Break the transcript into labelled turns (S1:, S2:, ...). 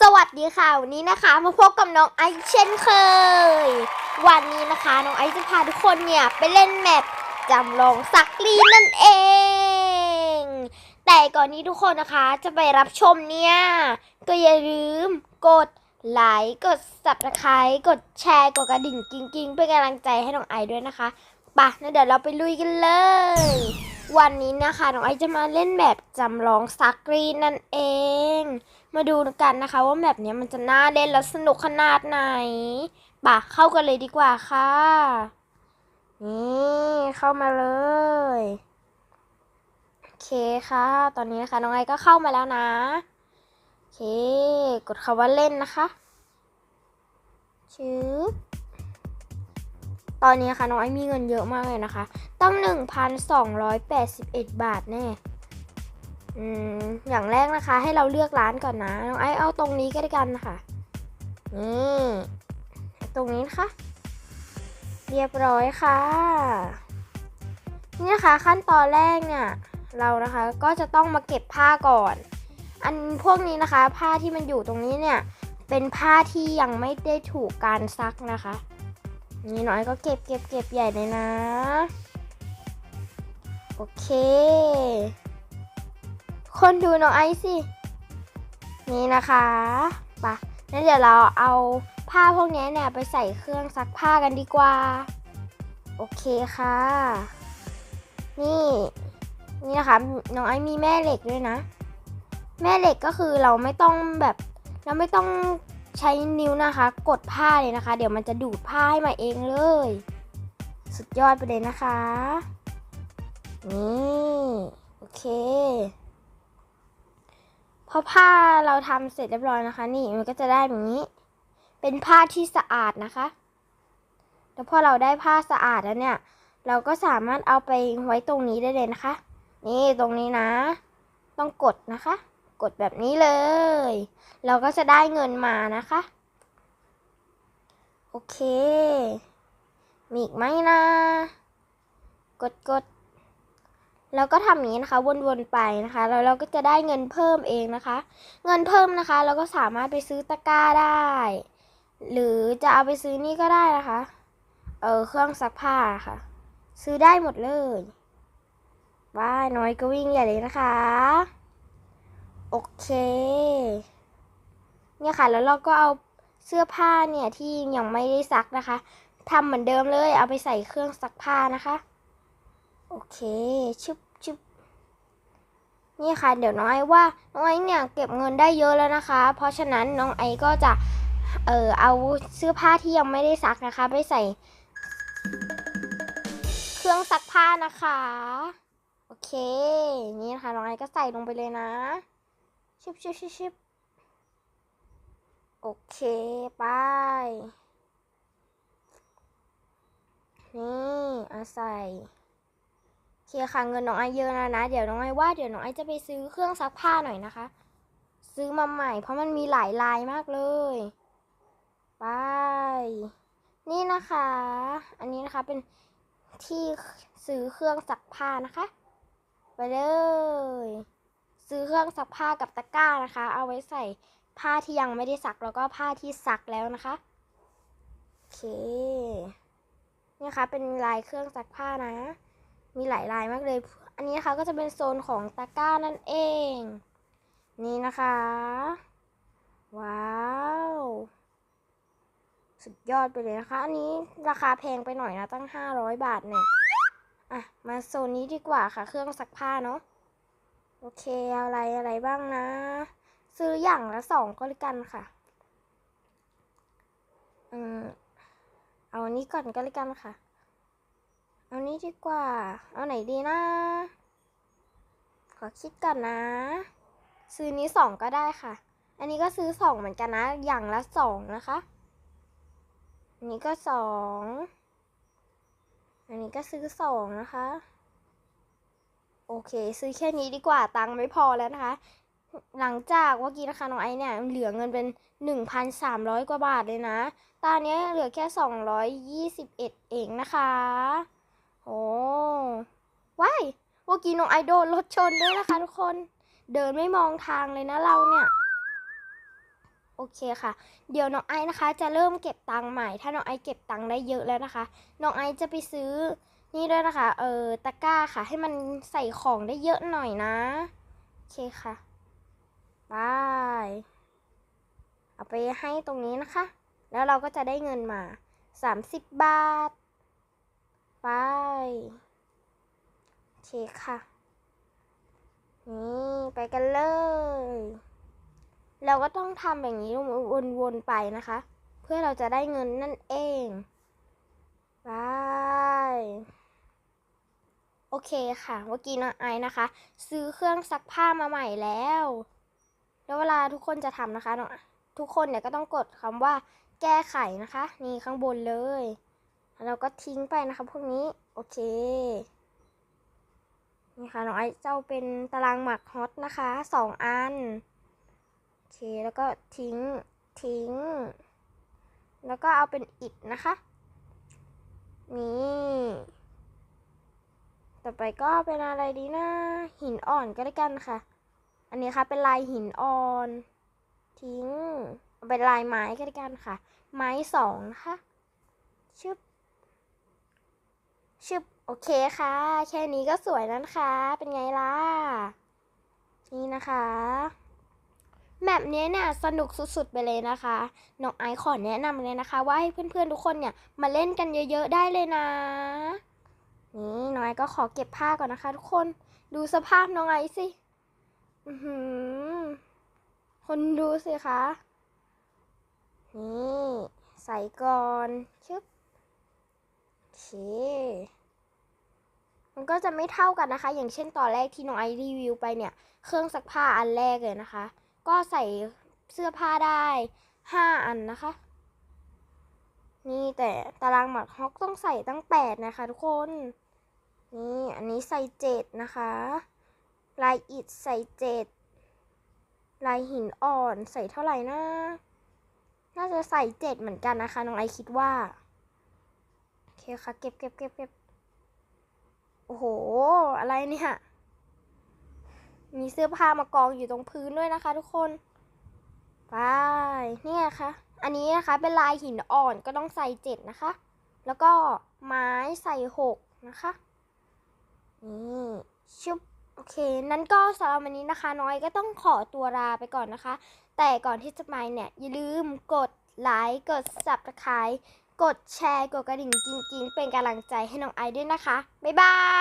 S1: สวัสดีค่ะวันนี้นะคะ มาพบกับน้องไอซ์เช่นเคย วันนี้นะคะน้องไอซ์จะพาทุกคนเนี่ยไปเล่นแมปจำลองซักรีนั่นเอง แต่ก่อนนี้ทุกคนนะคะจะไปรับชมเนี่ย ก็อย่าลืมกดไลค์กด subscribe กดแชร์กดกระดิ่งกิ้งๆ เป็นกำลังใจให้น้องไอซ์ด้วยนะคะ ปะงั้นเดี๋ยวเราไปลุยกันเลย วันนี้นะคะน้องไอจะมาเล่นแบบจำลองซักรีนั่นเอง มาดูกันนะคะว่าแบบนี้มันจะน่าเล่นและสนุกขนาดไหนปะเข้ากันเลยดีกว่าค่ะ นี่เข้ามาเลยโอเคค่ะ ตอนนี้นะคะน้องไอก็เข้ามาแล้วนะโอเค กดคำว่าเล่นนะคะชืบ ตอนนี้นะคะน้องไอมีเงินเยอะมากเลยนะคะตั้ง1,281 บาทแน่อืมอย่างแรกนะคะ ให้เราเลือกร้านก่อนนะ น้องไอ์เอาตรงนี้ก็ได้กันนะคะนี่ตรงนี้นะคะ เรียบร้อยค่ะ นี่นะคะขั้นตอนแรกเนี่ย เรานะคะก็จะต้องมาเก็บผ้าก่อน อันพวกนี้นะคะ ผ้าที่มันอยู่ตรงนี้เนี่ย เป็นผ้าที่ยังไม่ได้ถูกการซักนะคะ นี่น้อยก็เก็บเก็บเก็บใหญ่เลยนะ โอเค คนดูน้องไอซ์สิ นี่นะคะไปะงั้นเดี๋ยวเราเอาผ้าพวกนี้เนี่ยไปใส่เครื่องซักผ้ากันดีกว่า โอเคค่ะ นี่นี่นะคะน้องไอซ์มีแม่เหล็กด้วยนะ แม่เหล็กก็คือเราไม่ต้องแบบเราไม่ต้อง ใช้นิ้วนะคะ กดผ้าเลยนะคะ เดี๋ยวมันจะดูดผ้าให้มาเองเลย สุดยอดไปเลยนะคะ นี่โอเคพอผ้าเราทำเสร็จเรียบร้อยนะคะ นี่มันก็จะได้แบบนี้ เป็นผ้าที่สะอาดนะคะ แล้วพอเราได้ผ้าสะอาดแล้วเนี่ย เราก็สามารถเอาไปไว้ตรงนี้ได้เลยนะคะ นี่ตรงนี้นะ ต้องกดนะคะ กดแบบนี้เลย เราก็จะได้เงินมานะคะ โอเค มีอีกไหมนะ กดกดแล้วก็ทำอย่างนี้นะคะวนๆไปนะคะแล้วเราก็จะได้เงินเพิ่มเองนะคะ เงินเพิ่มนะคะ เราก็สามารถไปซื้อตะกร้าได้ หรือจะเอาไปซื้อนี่ก็ได้นะคะเออเครื่องซักผ้าค่ะ ซื้อได้หมดเลยว้ายน้อยก็วิ่งใหญ่เลยนะคะ โอเค เนี่ยค่ะ แล้วเราก็เอาเสื้อผ้าเนี่ยที่ยังไม่ได้ซักนะคะทำเหมือนเดิมเลย เอาไปใส่เครื่องซักผ้านะคะ โอเคชึบชึบนี่ค่ะ เดี๋ยวน้องไอว่าน้องไอเนี่ยเก็บเงินได้เยอะแล้วนะคะ เพราะฉะนั้นน้องไอก็จะเออเอาเสื้อผ้าที่ยังไม่ได้ซักนะคะ ไปใส่ เครื่องซักผ้านะคะ โอเค นี่นะคะน้องไอก็ใส่ลงไปเลยนะ ชิบชิบชิบชิบโอเค ไป นี่อาใส่โอเคค่ะเงินน้องไอเยอะแล้วนะ เดี๋ยวน้องไอว่าเดี๋ยวน้องไอจะไปซื้อเครื่องซักผ้าหน่อยนะคะ ซื้อมาใหม่ เพราะมันมีหลายลายมากเลย ไป นี่นะคะ อันนี้นะคะเป็นที่ซื้อเครื่องซักผ้านะคะ ไปเลย ซื้อเครื่องซักผ้ากับตะกร้านะคะ เอาไว้ใส่ผ้าที่ยังไม่ได้ซักแล้วก็ผ้าที่ซักแล้วนะคะโอเคนี่ค่ะเป็นลายเครื่องซักผ้านะ มีหลายลายมากเลย อันนี้นะคะก็จะเป็นโซนของตะกร้านั่นเอง นี่นะคะ ว้าวสุดยอดไปเลยนะคะ อันนี้ราคาแพงไปหน่อยนะตั้ง 500 บาทเนี่ย อะ มาโซนนี้ดีกว่าค่ะ เครื่องซักผ้าเนาะ โอเคอะไรอะไรบ้างนะ ซื้ออย่างละสองก็แล้วกันค่ะอืมเอาอันนี้ก่อนก็แล้วกันค่ะ เอานี้ดีกว่า เอาไหนดีนะ ขอคิดก่อนนะ ซื้อนี้สองก็ได้ค่ะ อันนี้ก็ซื้อสองเหมือนกันนะ อย่างละสองนะคะ อันนี้ก็สอง อันนี้ก็ซื้อสองนะคะ โอเค ซื้อแค่นี้ดีกว่าตังค์ไม่พอแล้วนะคะ หลังจากเมื่อกี้นะคะน้องไอเนี่ยเหลือเงินเป็นหนึ่งพันสามร้อยกว่าบาทเลยนะ ตอนนี้เหลือแค่สองร้อยยี่สิบเอ็ดเองนะคะโอ้ว้ายเมื่อกี้น้องไอโดนรถชนด้วยนะคะทุกคนเดินไม่มองทางเลยนะเราเนี่ยโอเคค่ะ เดี๋ยวน้องไอนะคะ จะเริ่มเก็บตังค์ใหม่ ถ้าน้องไอเก็บตังค์ได้เยอะแล้วนะคะ น้องไอจะไปซื้อ นี่ด้วยนะคะ เออตะกร้าค่ะ ให้มันใส่ของได้เยอะหน่อยนะโอเคค่ะบายเอาไปให้ตรงนี้นะคะ แล้วเราก็จะได้เงินมา 30 บาทไปโอเคค่ะ นี่ไปกันเลย เราก็ต้องทำอย่างนี้วนๆไปนะคะ เพื่อเราจะได้เงินนั่นเองไป โอเคค่ะ เมื่อกี้น้องไอนะคะ ซื้อเครื่องซักผ้ามาใหม่แล้ว แล้วเวลาทุกคนจะทำนะคะน้องทุกคนเนี่ยก็ต้องกดคำว่าแก้ไขนะคะ นี่ข้างบนเลยแล้วเราก็ทิ้งไปนะคะพวกนี้ โอเค นี่ค่ะน้องไอเจ้าเป็นตารางหมักฮอตนะคะสองอัน โอเค แล้วก็ทิ้ง ทิ้ง แล้วก็เอาเป็นอิฐนะคะ นี่ ต่อไปก็เป็นอะไรดีนะหินอ่อนก็ได้กันค่ะ อันนี้ค่ะเป็นลายหินอ่อน ทิ้งเป็นลายไม้ก็ได้กันค่ะ ไม้สองนะคะชึบชึบโอเคค่ะ แค่นี้ก็สวยแล้วนะคะเป็นไงล่ะ นี่นะคะแมปนี้เนี่ยสนุกสุดๆไปเลยนะคะน้องไอขอแนะนำเลยนะคะ ว่าให้เพื่อนๆทุกคนเนี่ยมาเล่นกันเยอะๆได้เลยนะ นี่น้องไอก็ขอเก็บผ้าก่อนนะคะ ทุกคนดูสภาพน้องไอซ์สิอือหือคนดูสิคะนี่ใส่ก่อนชึบโอเคมันก็จะไม่เท่ากันนะคะ อย่างเช่นตอนแรกที่น้องไอรีวิวไปเนี่ย เครื่องซักผ้าอันแรกเลยนะคะ ก็ใส่เสื้อผ้าได้ห้าอันนะคะ นี่แต่ตารางหมักฮอกต้องใส่ตั้งแปดนะคะทุกคน นี่อันนี้ใส่เจ็ดนะคะ ลายอิฐใส่เจ็ดลายหินอ่อนใส่เท่าไหร่นะน่าจะใส่เจ็ดเหมือนกันนะคะน้องไอคิดว่าโอเคค่ะเก็บเก็บเก็บเก็บโอ้โห อะไรเนี่ยมีเสื้อผ้ามากองอยู่ตรงพื้นด้วยนะคะทุกคนไปเนี่ยค่ะ อันนี้นะคะเป็นลายหินอ่อนก็ต้องใส่เจ็ดนะคะ แล้วก็ไม้ใส่หกนะคะ นี่ชุบโอเค นั้นก็สำหรับวันนี้นะคะ น้อยก็ต้องขอตัวลาไปก่อนนะคะ แต่ก่อนที่จะไปเนี่ย อย่าลืมกดไลค์กด subscribe กดแชร์ กดกระดิ่งจริงๆ เป็นกำลังใจให้น้องไอด้วยนะคะ บ๊ายบาย